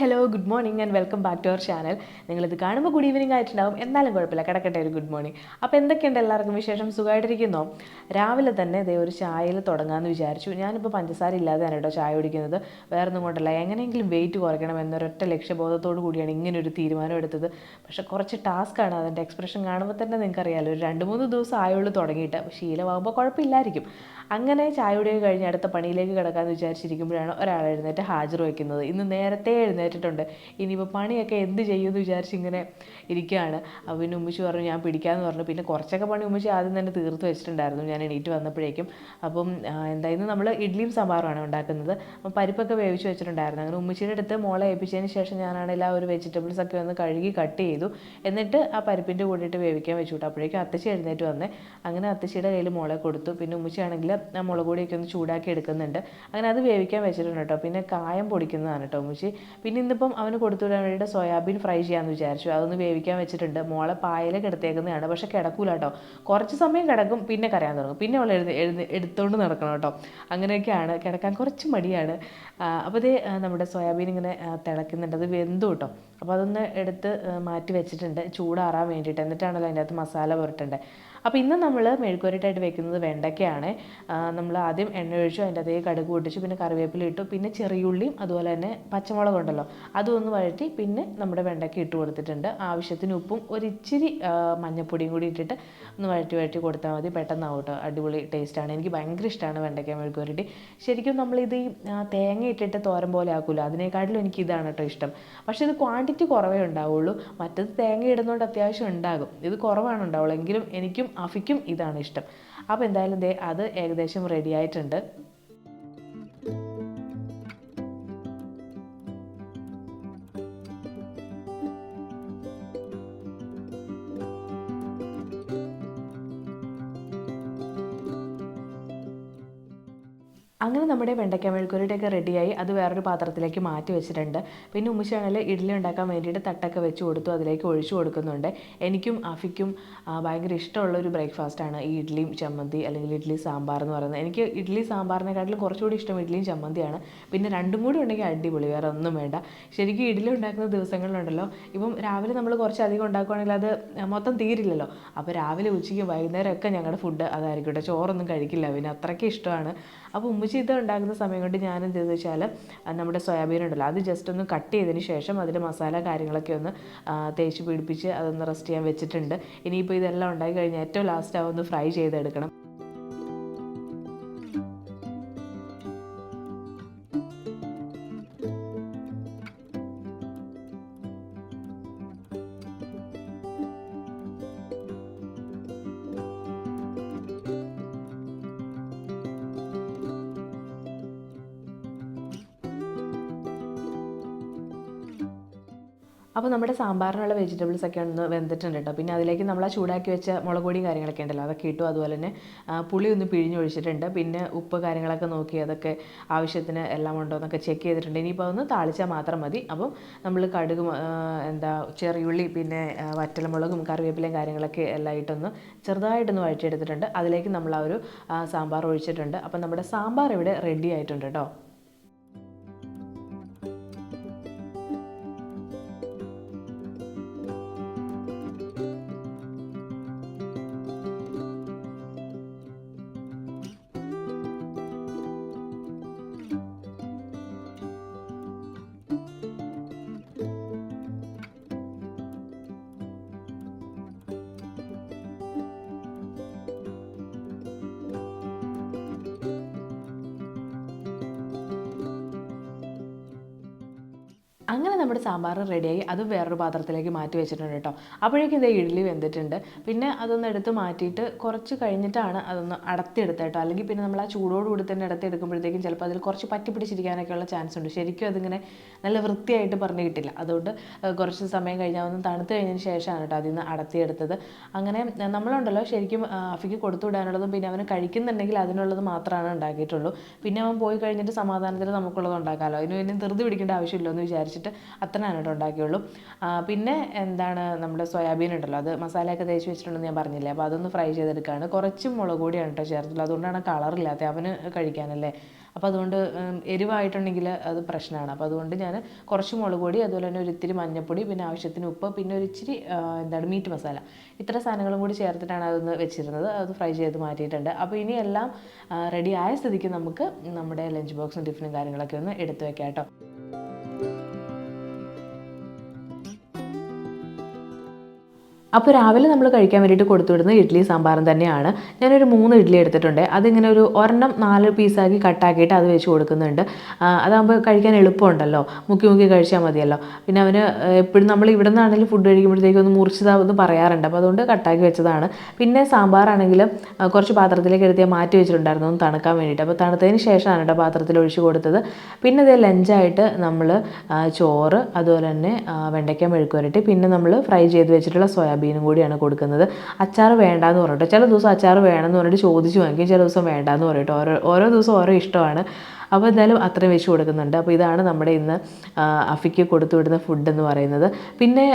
Hello good morning and welcome back to our channel നിങ്ങളിത് കാണുമ്പോൾ good evening ആയിട്ടുണ്ടാവും. എന്നാലും കുഴപ്പമില്ല. കിടക്കട്ടെ ഒരു ഗുഡ് മോർണിംഗ് അപ്പോൾ എന്തൊക്കെയുണ്ട് എല്ലാവർക്കും വിശേഷം? സുഖമായിട്ടിരിക്കുന്നോ? രാവിലെ തന്നെ ദേ ഒരു ചായയിൽ തുടങ്ങാമെന്ന് വിചാരിച്ചു. ഞാനിപ്പോൾ പഞ്ചസാര ഇല്ലാതെയാണ് കേട്ടോ ചായ കുടിക്കുന്നത്. വേറെ ഒന്നും കൊണ്ടല്ല. എങ്ങനെയെങ്കിലും വെയിറ്റ് കുറയ്ക്കണം എന്നൊരൊറ്റ ലക്ഷ്യബോധത്തോടു കൂടിയാണ് ഇങ്ങനെ ഒരു തീരുമാനം എടുത്തത്. പക്ഷേ കുറച്ച് ടാസ്ക്കാണ് അതിന്റെ എക്സ്പ്രഷൻ കാണുമ്പോൾ തന്നെ നിങ്ങൾക്കറിയാലോ ഒരു രണ്ട് മൂന്ന് ദിവസം ആയുള്ളൂ തുടങ്ങിയിട്ട്. ശീലമാകുമ്പോൾ കുഴപ്പമില്ലായിരിക്കും. അങ്ങനെ ചായയുടെ കഴിഞ്ഞ് അടുത്ത പണിയിലേക്ക് കിടക്കാമെന്ന് വിചാരിച്ചിരിക്കുമ്പോഴാണ് ഒരാൾ എഴുന്നേറ്റ് ഹാജർ വയ്ക്കുന്നത്. ഇന്ന് നേരത്തെ എഴുന്നേറ്റിട്ടുണ്ട്. ഇനിയിപ്പോൾ പണിയൊക്കെ എന്ത് ചെയ്യുമെന്ന് വിചാരിച്ച് ഇങ്ങനെ ഇരിക്കുകയാണ്. അപ്പോൾ പിന്നെ ഉമ്മച്ചി പറഞ്ഞു ഞാൻ പിടിക്കാമെന്ന് പറഞ്ഞു. പിന്നെ കുറച്ചൊക്കെ പണി ഉമ്മച്ചി ആദ്യം തന്നെ തീർത്ത് വെച്ചിട്ടുണ്ടായിരുന്നു. ഞാൻ എണീറ്റ് വന്നപ്പോഴേക്കും. അപ്പം എന്തായിരുന്നു നമ്മൾ ഇഡ്ഡലിയും സാമ്പാറുമാണ് ഉണ്ടാക്കുന്നത്. അപ്പം പരിപ്പൊക്കെ വേവിച്ച് വെച്ചിട്ടുണ്ടായിരുന്നു. അങ്ങനെ ഉമ്മച്ചിയുടെ അടുത്ത് മോളെ ഏൽപ്പിച്ചതിന് ശേഷം ഞാനാണെങ്കിൽ ആ ഒരു വെജിറ്റബിൾസ് ഒക്കെ ഒന്ന് കഴുകി കട്ട് ചെയ്തു. എന്നിട്ട് ആ പരിപ്പിന്റെ കൂടിയിട്ട് വേവിക്കാൻ വെച്ചു. വിട്ടു അപ്പോഴേക്കും അത്തച്ചി എഴുന്നേറ്റ് വന്നേ. അങ്ങനെ അത്തച്ചിയുടെ കയ്യിൽ മോളെ കൊടുത്തു. പിന്നെ ഉമ്മച്ചിയാണെങ്കിൽ മുളക് പൊടിയൊക്കെ ഒന്ന് ചൂടാക്കി എടുക്കുന്നുണ്ട്. അങ്ങനെ അത് വേവിക്കാൻ വെച്ചിട്ടുണ്ട് കേട്ടോ പിന്നെ കായം പൊടിക്കുന്നതാണ് കേട്ടോ മുച്ചി പിന്നെ ഇന്നിപ്പം അവന് കൊടുത്തു വിടാൻ വേണ്ടിയിട്ട് സോയാബീൻ ഫ്രൈ ചെയ്യാമെന്ന് വിചാരിച്ചു. അതൊന്ന് വേവിക്കാൻ വെച്ചിട്ടുണ്ട്. മോളെ പായൽ കിടത്തേക്കുന്നതാണ് പക്ഷെ കിടക്കൂല കേട്ടോ കുറച്ച് സമയം കിടക്കും പിന്നെ കരയാൻ തുടങ്ങും. പിന്നെ അവൾ എഴുതി എഴുതി എടുത്തുകൊണ്ട് നടക്കണം കേട്ടോ അങ്ങനെയൊക്കെയാണ് കിടക്കാൻ കുറച്ച് മടിയാണ്. അപ്പോൾ ഇത് നമ്മുടെ സോയാബീൻ ഇങ്ങനെ തിളക്കുന്നുണ്ട്. അത് വെന്തു കേട്ടോ അപ്പോൾ അതൊന്ന് എടുത്ത് മാറ്റി വെച്ചിട്ടുണ്ട്. ചൂടാറാൻ വേണ്ടിയിട്ട്. എന്നിട്ടാണല്ലോ അതിന്റെ അകത്ത് മസാല പുരട്ടേണ്ടത് അപ്പോൾ ഇന്ന് നമ്മൾ മെഴുക്കുവരട്ടായിട്ട് വെക്കുന്നത് വെണ്ടയ്ക്കയാണ്. നമ്മൾ ആദ്യം എണ്ണ ഒഴിച്ചു അതിന്റെ അതേ കടുക് പൊട്ടിച്ചു പിന്നെ കറിവേപ്പില ഇട്ടു പിന്നെ ചെറിയുള്ളിയും അതുപോലെ തന്നെ പച്ചമുളക് ഉണ്ടല്ലോ അതൊന്ന് വഴറ്റി പിന്നെ നമ്മുടെ വെണ്ടയ്ക്ക ഇട്ട് കൊടുത്തിട്ടുണ്ട്. ആവശ്യത്തിന് ഉപ്പും ഒരു ഇച്ചിരി മഞ്ഞൾപ്പൊടിയും കൂടി ഇട്ടിട്ട് ഒന്ന് വഴറ്റി വഴറ്റി കൊടുത്താൽ മതി. പെട്ടെന്നാവും കേട്ടോ അടിപൊളി ടേസ്റ്റാണ് എനിക്ക് ഭയങ്കര ഇഷ്ടമാണ് വെണ്ടയ്ക്ക മെഴുക്കുവരട്ടി. ശരിക്കും നമ്മളിത് ഈ തേങ്ങ ഇട്ടിട്ട് തോരൻ പോലെ ആക്കുമല്ലോ അതിനേക്കാട്ടിലും എനിക്ക് ഇതാണ് കേട്ടോ ഇഷ്ടം. പക്ഷേ ഇത് ക്വാണ്ടിറ്റി കുറവേ ഉണ്ടാവുള്ളൂ. മറ്റത് തേങ്ങ ഇടുന്നതുകൊണ്ട് അത്യാവശ്യം ഉണ്ടാകും. ഇത് കുറവാണ് ഉണ്ടാവുള്ളൂ. എങ്കിലും എനിക്കും അഫിക്കും ഇതാണ് ഇഷ്ടം. അപ്പോൾ എന്തായാലും ദേ അത് ഏകദേശം റെഡി ആയിട്ടുണ്ട്. അങ്ങനെ നമ്മുടെ വെണ്ടയ്ക്ക മെഴുക്കുരുട്ടൊക്കെ റെഡിയായി അത് വേറൊരു പാത്രത്തിലേക്ക് മാറ്റി വെച്ചിട്ടുണ്ട്. പിന്നെ ഉമ്മച്ചാണെങ്കിൽ ഇഡ്ഡലി ഉണ്ടാക്കാൻ വേണ്ടിയിട്ട് തട്ടൊക്കെ വെച്ച് കൊടുത്തു അതിലേക്ക് ഒഴിച്ചു കൊടുക്കുന്നുണ്ട്. എനിക്കും അഫിക്കും ഭയങ്കര ഇഷ്ടമുള്ള ഒരു ബ്രേക്ക്ഫാസ്റ്റാണ് ഈ ഇഡ്ഡലിയും ചമ്മന്തി അല്ലെങ്കിൽ ഇഡ്ഡലി സാമ്പാർ എന്ന് പറയുന്നത്. എനിക്ക് ഇഡ്ഡലി സാമ്പാറിനെക്കാട്ടിലും കുറച്ചുകൂടി ഇഷ്ടം ഇഡ്ഡലിയും ചമ്മന്തിയാണ്. പിന്നെ രണ്ടും കൂടി ഉണ്ടെങ്കിൽ അടിപൊളി വേറെ ഒന്നും വേണ്ട. ശരിക്കും ഇഡ്ഡലി ഉണ്ടാക്കുന്ന ദിവസങ്ങളിലുണ്ടല്ലോ ഇപ്പം രാവിലെ നമ്മൾ കുറച്ചധികം ഉണ്ടാക്കുകയാണെങ്കിൽ അത് മൊത്തം തീരില്ലല്ലോ. അപ്പോൾ രാവിലെ ഉച്ചയ്ക്ക് വൈകുന്നേരമൊക്കെ ഞങ്ങളുടെ ഫുഡ് അതായിരിക്കും കേട്ടോ ചോറൊന്നും കഴിക്കില്ല പിന്നെ അത്രയ്ക്ക് ഇഷ്ടമാണ്. അപ്പോൾ ഇത് ഉണ്ടാക്കുന്ന സമയം കൊണ്ട് ഞാൻ എന്ത് ചെയ്തെന്ന് വെച്ചാൽ നമ്മുടെ സോയാബീൻ ഉണ്ടല്ലോ അത് ജസ്റ്റ് ഒന്ന് കട്ട് ചെയ്തതിന് ശേഷം അതിൽ മസാല കാര്യങ്ങളൊക്കെ ഒന്ന് തേച്ച് പിടിപ്പിച്ച് അതൊന്ന് റെസ്റ്റ് ചെയ്യാൻ വെച്ചിട്ടുണ്ട്. ഇനിയിപ്പോൾ ഇതെല്ലാം ഉണ്ടാക്കി കഴിഞ്ഞാൽ ഏറ്റവും ലാസ്റ്റ് ആവുമെന്ന് ഫ്രൈ ചെയ്തെടുക്കണം. നമ്മുടെ സാമ്പാറിനുള്ള വെജിറ്റബിൾസ് ഒക്കെ ഒന്ന് വെന്തിട്ടുണ്ട് കേട്ടോ. പിന്നെ അതിലേക്ക് നമ്മൾ ആ ചൂടാക്കി വെച്ച മുളക് പൊടിയും കാര്യങ്ങളൊക്കെ ഉണ്ടല്ലോ അതൊക്കെ ഇട്ടു. അതുപോലെ തന്നെ പുളി ഒന്ന് പിഴിഞ്ഞൊഴിച്ചിട്ടുണ്ട്. പിന്നെ ഉപ്പ് കാര്യങ്ങളൊക്കെ നോക്കി അതൊക്കെ ആവശ്യത്തിന് എല്ലാം ഉണ്ടോ എന്നൊക്കെ ചെക്ക് ചെയ്തിട്ടുണ്ട്. ഇനിയിപ്പോൾ ഒന്ന് താളിച്ചാൽ മാത്രം മതി. അപ്പം നമ്മൾ കടുക് എന്താ ചെറിയുള്ളി പിന്നെ വറ്റൽമുളകും കറിവേപ്പിലയും കാര്യങ്ങളൊക്കെ എല്ലാം ഇട്ടൊന്ന് ചെറുതായിട്ടൊന്ന് വഴറ്റിയെടുത്തിട്ടുണ്ട്. അതിലേക്ക് നമ്മൾ ആ ഒരു സാമ്പാർ ഒഴിച്ചിട്ടുണ്ട്. അപ്പം നമ്മുടെ സാമ്പാർ ഇവിടെ റെഡി ആയിട്ടുണ്ട് കേട്ടോ. അങ്ങനെ നമ്മുടെ സാമ്പാർ റെഡിയായി അത് വേറൊരു പാത്രത്തിലേക്ക് മാറ്റി വെച്ചിട്ടുണ്ട് കേട്ടോ. അപ്പോഴേക്കും ഇതേ ഇഡ്ഡലി വെന്തിട്ടുണ്ട്. പിന്നെ അതൊന്ന് എടുത്ത് മാറ്റിയിട്ട് കുറച്ച് കഴിഞ്ഞിട്ടാണ് അതൊന്ന് അടത്തിയെടുത്തത് കേട്ടോ. അല്ലെങ്കിൽ പിന്നെ നമ്മൾ ആ ചൂടോടുകൂടി തന്നെ അടത്തിയെടുക്കുമ്പോഴത്തേക്കും ചിലപ്പോൾ അതിൽ കുറച്ച് പറ്റി പിടിച്ചിരിക്കാനൊക്കെയുള്ള ചാൻസ് ഉണ്ട്. ശരിക്കും അതിങ്ങനെ നല്ല വൃത്തിയായിട്ട് പറഞ്ഞു കിട്ടില്ല. അതുകൊണ്ട് കുറച്ച് സമയം കഴിഞ്ഞാൽ ഒന്ന് തണുത്ത് കഴിഞ്ഞതിന് ശേഷമാണ് കേട്ടോ അതിൽ നിന്ന് അടത്തിയെടുത്തത്. അങ്ങനെ നമ്മളുണ്ടല്ലോ ശരിക്കും അഫിക്ക് കൊടുത്തു വിടാനുള്ളതും പിന്നെ അവന് കഴിക്കുന്നുണ്ടെങ്കിൽ അതിനുള്ളത് മാത്രമാണ് ഉണ്ടാക്കിയിട്ടുള്ളൂ. പിന്നെ അവൻ പോയി കഴിഞ്ഞിട്ട് സമാധാനത്തിൽ നമുക്കുള്ളത് ഉണ്ടാക്കാമല്ലോ അതിന് പിന്നെ ധൃതി പിടിക്കേണ്ട ആവശ്യമില്ല എന്ന് വിചാരിച്ചിട്ട് അത്ര കേട്ടോ ഉണ്ടാക്കിയുള്ളൂ. പിന്നെ എന്താണ് നമ്മുടെ സോയാബീൻ ഉണ്ടല്ലോ അത് മസാലയൊക്കെ തേച്ച് വെച്ചിട്ടുണ്ടെന്ന് ഞാൻ പറഞ്ഞില്ലേ അപ്പോൾ അതൊന്ന് ഫ്രൈ ചെയ്തെടുക്കുകയാണ് കുറച്ച് മുളക് പൊടിയാണ് കേട്ടോ ചേർത്തുള്ളൂ അതുകൊണ്ടാണ് കളറില്ലാത്തത് അവന് കഴിക്കാനല്ലേ. അപ്പോൾ അതുകൊണ്ട് എരിവായിട്ടുണ്ടെങ്കിൽ അത് പ്രശ്നമാണ്. അപ്പോൾ അതുകൊണ്ട് ഞാൻ കുറച്ച് മുളക് പൊടി അതുപോലെ തന്നെ ഒരു ഇത്തിരി മഞ്ഞൾപ്പൊടി പിന്നെ ആവശ്യത്തിന് ഉപ്പ് പിന്നെ ഒരു ഇച്ചിരി എന്താണ് മീറ്റ് മസാല. ഇത്ര സാധനങ്ങളും കൂടി ചേർത്തിട്ടാണ് അതൊന്ന് വെച്ചിരുന്നത് അത് ഫ്രൈ ചെയ്ത് മാറ്റിയിട്ടുണ്ട്. അപ്പോൾ ഇനി എല്ലാം റെഡി ആയ സ്ഥിതിക്ക് നമുക്ക് നമ്മുടെ ലഞ്ച് ബോക്സും ടിഫിനും കാര്യങ്ങളൊക്കെ ഒന്ന് എടുത്തു വെക്കാം കേട്ടോ. അപ്പോൾ രാവിലെ നമ്മൾ കഴിക്കാൻ വേണ്ടിയിട്ട് കൊടുത്തു വിടുന്നത് ഇഡ്ഡലി സാമ്പാറും തന്നെയാണ്. ഞാനൊരു മൂന്ന് ഇഡ്ഡലി എടുത്തിട്ടുണ്ട്. അതിങ്ങനെ ഒരു ഒരെണ്ണം നാല് പീസാക്കി കട്ടാക്കിയിട്ട് അത് വെച്ച് കൊടുക്കുന്നുണ്ട്. അതാകുമ്പോൾ കഴിക്കാൻ എളുപ്പമുണ്ടല്ലോ. മുക്കി മുക്കി കഴിച്ചാൽ മതിയല്ലോ. പിന്നെ അവന് എപ്പോഴും നമ്മൾ ഇവിടെ നിന്നാണെങ്കിലും ഫുഡ് കഴിക്കുമ്പോഴത്തേക്കും ഒന്ന് മുറിച്ചതാവെന്ന് പറയാറുണ്ട്. അപ്പോൾ അതുകൊണ്ട് കട്ടാക്കി വെച്ചതാണ്. പിന്നെ സാമ്പാറാണെങ്കിലും കുറച്ച് പാത്രത്തിലേക്ക് എടുത്ത് മാറ്റി വെച്ചിട്ടുണ്ടായിരുന്നു ഒന്ന് തണുക്കാൻ വേണ്ടിയിട്ട്. അപ്പോൾ തണുത്തതിന് ശേഷമാണ് കേട്ടോ പാത്രത്തിൽ ഒഴിച്ച് കൊടുത്തത്. പിന്നെ ഇതേ ലഞ്ചായിട്ട് നമ്മൾ ചോറ് അതുപോലെ തന്നെ വെണ്ടയ്ക്ക മെഴുക്കുവരട്ടി പിന്നെ നമ്മൾ ഫ്രൈ ചെയ്ത് വെച്ചിട്ടുള്ള സോയാബീനും കൂടിയാണ് കൊടുക്കുന്നത്. അച്ചാർ വേണ്ടാന്ന് പറഞ്ഞിട്ട്. ചില ദിവസം അച്ചാർ വേണമെന്ന് പറഞ്ഞിട്ട് ചോദിച്ചു വാങ്ങിക്കും ചില ദിവസം വേണ്ടാന്ന് പറഞ്ഞിട്ട്. ഓരോ ഓരോ ദിവസം ഓരോ ഇഷ്ടമാണ്. അപ്പോൾ എന്തായാലും അത്രയും വെച്ച് കൊടുക്കുന്നുണ്ട്. അപ്പോൾ ഇതാണ് നമ്മുടെ ഇന്ന് അഫിക്ക് കൊടുത്തു വിടുന്ന ഫുഡ് എന്ന് പറയുന്നത്. പിന്നെ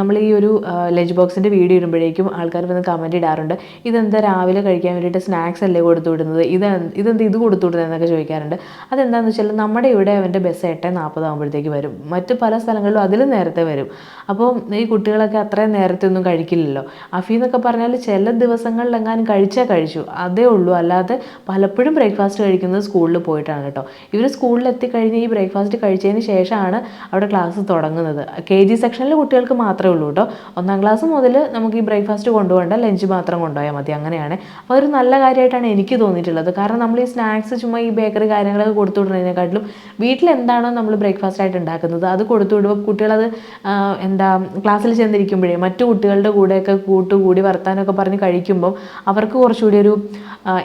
നമ്മൾ ഈ ഒരു ലഞ്ച് ബോക്സിന്റെ വീഡിയോ ഇടുമ്പോഴേക്കും ആൾക്കാർ വന്ന് കമന്റ് ഇടാറുണ്ട്. ഇതെന്താ രാവിലെ കഴിക്കാൻ വേണ്ടിയിട്ട് സ്നാക്സ് അല്ലേ കൊടുത്തു വിടുന്നത്? ഇത് ഇതെന്ത് ഇത് കൊടുത്തു വിടുന്നത് എന്നൊക്കെ ചോദിക്കാറുണ്ട്. അതെന്താണെന്ന് വെച്ചാൽ നമ്മുടെ ഇവിടെ അവന്റെ ബസ് എട്ട് നാൽപ്പതാകുമ്പോഴത്തേക്ക് വരും. മറ്റ് പല സ്ഥലങ്ങളിലും അതിലും നേരത്തെ വരും. അപ്പോൾ ഈ കുട്ടികളൊക്കെ അത്രയും നേരത്തെ ഒന്നും കഴിക്കില്ലല്ലോ. അഫി എന്നൊക്കെ പറഞ്ഞാൽ ചില ദിവസങ്ങളിലെങ്ങാനും കഴിച്ചാൽ കഴിച്ചു. അതേ ഉള്ളൂ. അല്ലാതെ പലപ്പോഴും ബ്രേക്ക്ഫാസ്റ്റ് കഴിക്കുന്നത് സ്കൂളിൽ പോയിട്ടാണ് കേട്ടോ. ഇവർ സ്കൂളിൽ എത്തിക്കഴിഞ്ഞ് ഈ ബ്രേക്ക്ഫാസ്റ്റ് കഴിച്ചതിന് ശേഷമാണ് അവിടെ ക്ലാസ് തുടങ്ങുന്നത്. കെ ജി സെക്ഷനിലെ കുട്ടികൾക്ക് മാത്രമേ ഉള്ളൂ കേട്ടോ. ഒന്നാം ക്ലാസ് മുതൽ നമുക്ക് ഈ ബ്രേക്ക്ഫാസ്റ്റ് കൊണ്ടുപോകണ്ട ലഞ്ച് മാത്രം കൊണ്ടുപോയാൽ മതി. അങ്ങനെയാണ്. അപ്പോൾ അതൊരു നല്ല കാര്യമായിട്ടാണ് എനിക്ക് തോന്നിയിട്ടുള്ളത്. കാരണം നമ്മൾ ഈ സ്നാക്സ് ചുമ്മാ ഈ ബേക്കറി കാര്യങ്ങളൊക്കെ കൊടുത്തു വിടുന്നതിനെക്കാട്ടിലും വീട്ടിൽ എന്താണോ നമ്മൾ ബ്രേക്ക്ഫാസ്റ്റ് ആയിട്ട് ഉണ്ടാക്കുന്നത് അത് കൊടുത്തു വിടുമ്പോൾ കുട്ടികളത് എന്താ ക്ലാസ്സിൽ ചെന്നിരിക്കുമ്പോഴേ മറ്റു കുട്ടികളുടെ കൂടെയൊക്കെ കൂട്ടുകൂടി വർത്താനമൊക്കെ പറഞ്ഞ് കഴിക്കുമ്പോൾ അവർക്ക് കുറച്ചുകൂടി ഒരു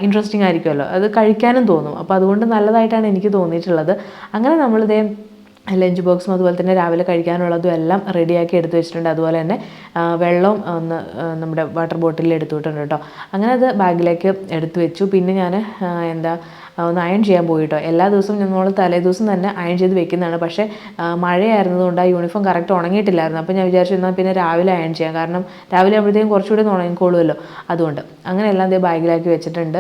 ഇൻട്രസ്റ്റിംഗ് ആയിരിക്കുമല്ലോ. അത് കഴിക്കാനും തോന്നും. അപ്പോൾ അതുകൊണ്ട് നല്ലതായിട്ടാണ് എനിക്ക് തോന്നിയിട്ടുള്ളത്. അങ്ങനെ നമ്മളിതേ ലഞ്ച് ബോക്സും അതുപോലെ തന്നെ രാവിലെ കഴിക്കാനുള്ളതും എല്ലാം റെഡിയാക്കി എടുത്തു വെച്ചിട്ടുണ്ട്. അതുപോലെ തന്നെ വെള്ളം വെള്ളവും ഒന്ന് നമ്മുടെ വാട്ടർ ബോട്ടിലിൽ എടുത്തു വിട്ടുണ്ട് കേട്ടോ. അങ്ങനെ അത് ബാഗിലേക്ക് എടുത്തു വെച്ചു. പിന്നെ ഞാൻ എന്താ ഒന്ന് അയൺ ചെയ്യാൻ പോയി കേട്ടോ എല്ലാ ദിവസവും ഞങ്ങൾ തലേ ദിവസം തന്നെ അയൺ ചെയ്ത് വെക്കുന്നതാണ്. പക്ഷേ മഴയായിരുന്നതുകൊണ്ട് ആ യൂണിഫോം കറക്റ്റ് ഉണങ്ങിയിട്ടില്ലായിരുന്നു. അപ്പോൾ ഞാൻ വിചാരിച്ചു എന്നാൽ പിന്നെ രാവിലെ അയൺ ചെയ്യാം. കാരണം രാവിലെ ആകുമ്പോഴത്തേക്കും കുറച്ചുകൂടി ഉണങ്ങിക്കോളുമല്ലോ. അതുകൊണ്ട് അങ്ങനെ എല്ലാം ദേ ബാഗിലാക്കി വെച്ചിട്ടുണ്ട്.